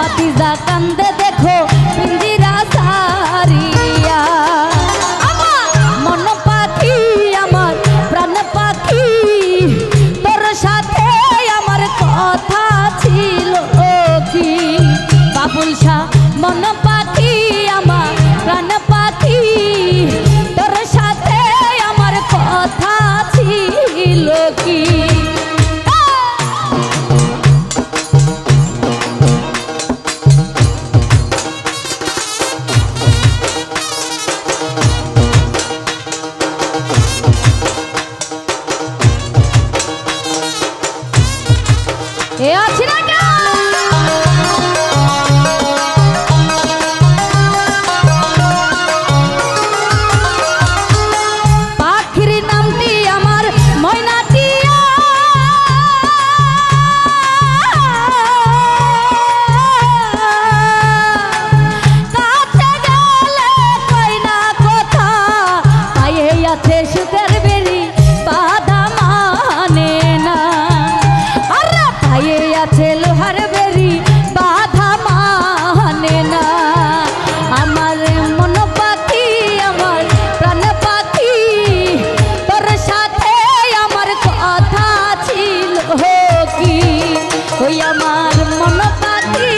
বাতিজা কান্দে দেখো পিঞ্জিরা সারিয়া। মন পাখি আমার, প্রাণ পাখি, তোর সাথে আমার কথা ছিল কি বাবুল শাহ, মন আমার মনপাতি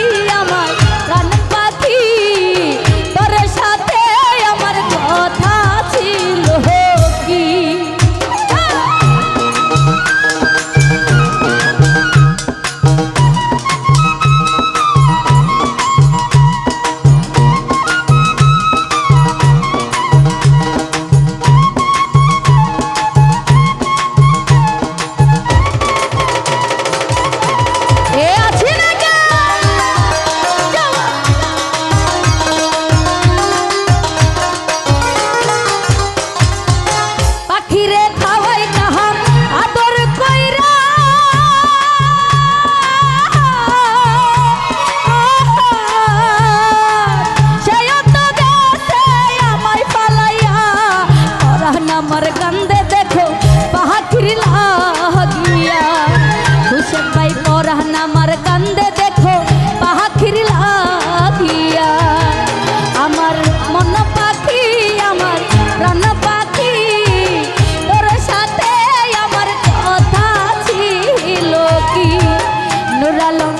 regalo.